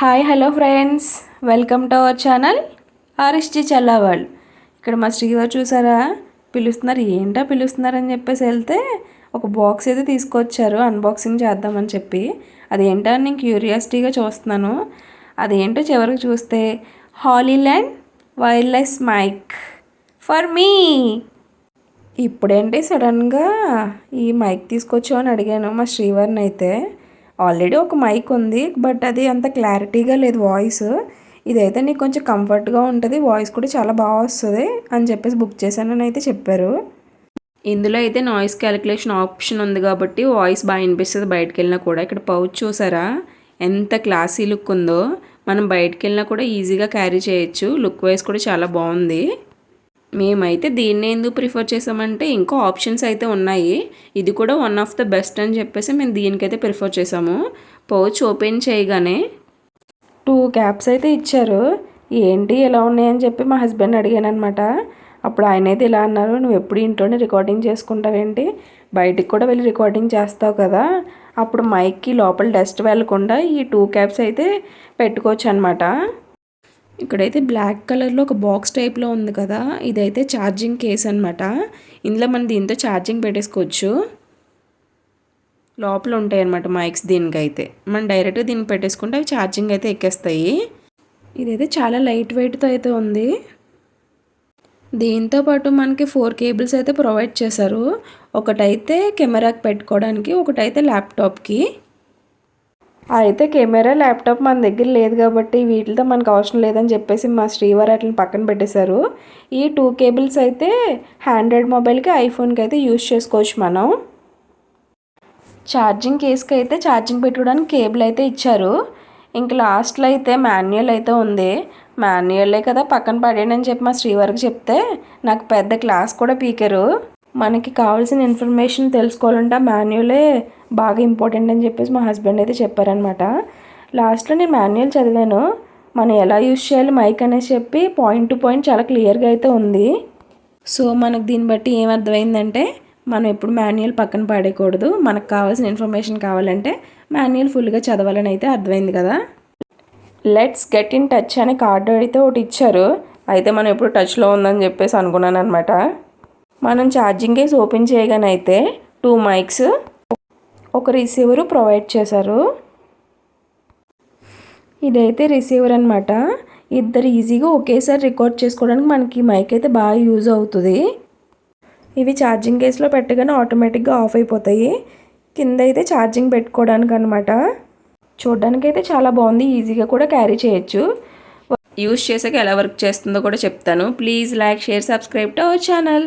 Hi hello friends welcome to our channel RSG Challa ఇక్కడ మా శ్రీవారు చూసారా? పిలుస్తున్నారు. ఏంటో పిలుస్తున్నారని చెప్పేసి వెళ్తే ఒక బాక్స్ అయితే తీసుకొచ్చారు. అన్బాక్సింగ్ చేద్దామని చెప్పి. అదేంటో అని నేను క్యూరియాసిటీగా చూస్తున్నాను. అదేంటో చివరికి చూస్తే Hollyland wireless mic for me ఇప్పుడేంటి సడన్గా ఈ మైక్ తీసుకొచ్చామని అడిగాను మా శ్రీవారిని అయితే. ఆల్రెడీ ఒక మైక్ ఉంది బట్ అది అంత క్లారిటీగా లేదు వాయిస్. ఇదైతే నీకు కొంచెం కంఫర్ట్గా ఉంటుంది వాయిస్ కూడా చాలా బాగా వస్తుంది అని చెప్పేసి బుక్ చేశానని అయితే చెప్పారు. ఇందులో అయితే నాయిస్ క్యాలిక్యులేషన్ ఆప్షన్ ఉంది కాబట్టి వాయిస్ బాగా వినిపిస్తుంది బయటకు వెళ్ళినా కూడా. ఇక్కడ పౌచ్ చూసారా? ఎంత క్లాసీ లుక్ ఉందో. మనం బయటకు వెళ్ళినా కూడా ఈజీగా క్యారీ చేయొచ్చు. లుక్ వైజ్ కూడా చాలా బాగుంది. మేమైతే దీన్ని ఎందుకు ప్రిఫర్ చేసామంటే ఇంకో ఆప్షన్స్ అయితే ఉన్నాయి. ఇది కూడా వన్ ఆఫ్ ద బెస్ట్ అని చెప్పేసి మేము దీనికైతే ప్రిఫర్ చేసాము. పౌచ్ ఓపెన్ చేయగానే టూ క్యాప్స్ అయితే ఇచ్చారు. ఏంటి ఎలా ఉన్నాయని చెప్పి మా హస్బెండ్ అడిగాను అనమాట అప్పుడు ఆయన అయితే ఇలా అన్నారు నువ్వు ఎప్పుడు ఇంట్లోనే రికార్డింగ్ చేసుకుంటావేంటి? బయటికి కూడా వెళ్ళి రికార్డింగ్ చేస్తావు కదా. అప్పుడు మైక్కి లోపల డస్ట్ వెళ్ళకుండా ఈ టూ క్యాప్స్ అయితే పెట్టుకోవచ్చు అనమాట ఇక్కడైతే బ్లాక్ కలర్లో ఒక బాక్స్ టైప్లో ఉంది కదా ఇదైతే ఛార్జింగ్ కేస్ అనమాట ఇందులో మనం దీంతో ఛార్జింగ్ పెట్టేసుకోవచ్చు. లోపల ఉంటాయి అనమాట మైక్స్ దీనికైతే. మనం డైరెక్ట్గా దీనికి పెట్టేసుకుంటే అవి ఛార్జింగ్ అయితే ఎక్కేస్తాయి. ఇదైతే చాలా లైట్ వెయిట్తో అయితే ఉంది. దీంతో పాటు మనకి ఫోర్ కేబుల్స్ అయితే ప్రొవైడ్ చేశారు. ఒకటైతే కెమెరాకి పెట్టుకోవడానికి ఒకటైతే ల్యాప్టాప్కి. అయితే కెమెరా ల్యాప్టాప్ మన దగ్గర లేదు కాబట్టి వీటితో మనకు అవసరం లేదని చెప్పేసి మా శ్రీవారి అట్లని పక్కన పెట్టేశారు. ఈ టూ కేబుల్స్ అయితే హ్యాండ్రాయిడ్ మొబైల్కి ఐఫోన్కి అయితే యూస్ చేసుకోవచ్చు మనం. ఛార్జింగ్ కేస్కి అయితే ఛార్జింగ్ పెట్టుకోవడానికి కేబుల్ అయితే ఇచ్చారు. ఇంక లాస్ట్లో అయితే మాన్యువల్ అయితే ఉంది. మాన్యువల్లే కదా పక్కన పడేయండి అని చెప్పి మా శ్రీవారికి చెప్తే నాకు పెద్ద క్లాస్ కూడా పీకారు. మనకి కావాల్సిన ఇన్ఫర్మేషన్ తెలుసుకోవాలంటే మాన్యువలే బాగా ఇంపార్టెంట్ అని చెప్పేసి మా హస్బెండ్ అయితే చెప్పారనమాట లాస్ట్లో నేను మాన్యువల్ చదివాను. మనం ఎలా యూజ్ చేయాలి మైక్ అనేసి చెప్పి పాయింట్ టు పాయింట్ చాలా క్లియర్గా అయితే ఉంది. సో మనకు దీన్ని బట్టి ఏం అర్థమైందంటే మనం ఎప్పుడు మాన్యువల్ పక్కన పడేయకూడదు. మనకు కావాల్సిన ఇన్ఫర్మేషన్ కావాలంటే మాన్యువల్ ఫుల్గా చదవాలని అయితే అర్థమైంది కదా. లెట్స్ గెట్ ఇన్ టచ్ అనే కార్డు అయితే ఒకటి ఇచ్చారు. అయితే మనం ఎప్పుడు టచ్లో ఉందని చెప్పేసి అనుకున్నాను అనమాట మనం ఛార్జింగ్ కేస్ ఓపెన్ చేయగానైతే టూ మైక్స్ ఒక రిసీవరు ప్రొవైడ్ చేశారు. ఇదైతే రిసీవర్ అనమాట ఇద్దరు ఈజీగా ఒకేసారి రికార్డ్ చేసుకోవడానికి మనకి మైక్ అయితే బాగా యూజ్ అవుతుంది. ఇవి ఛార్జింగ్ కేసులో పెట్టగానే ఆటోమేటిక్గా ఆఫ్ అయిపోతాయి. కింద అయితే ఛార్జింగ్ పెట్టుకోవడానికి అనమాట చూడడానికైతే చాలా బాగుంది. ఈజీగా కూడా క్యారీ చేయొచ్చు. యూస్ చేసాక ఎలా వర్క్ చేస్తుందో కూడా చెప్తాను. Please like share subscribe to our channel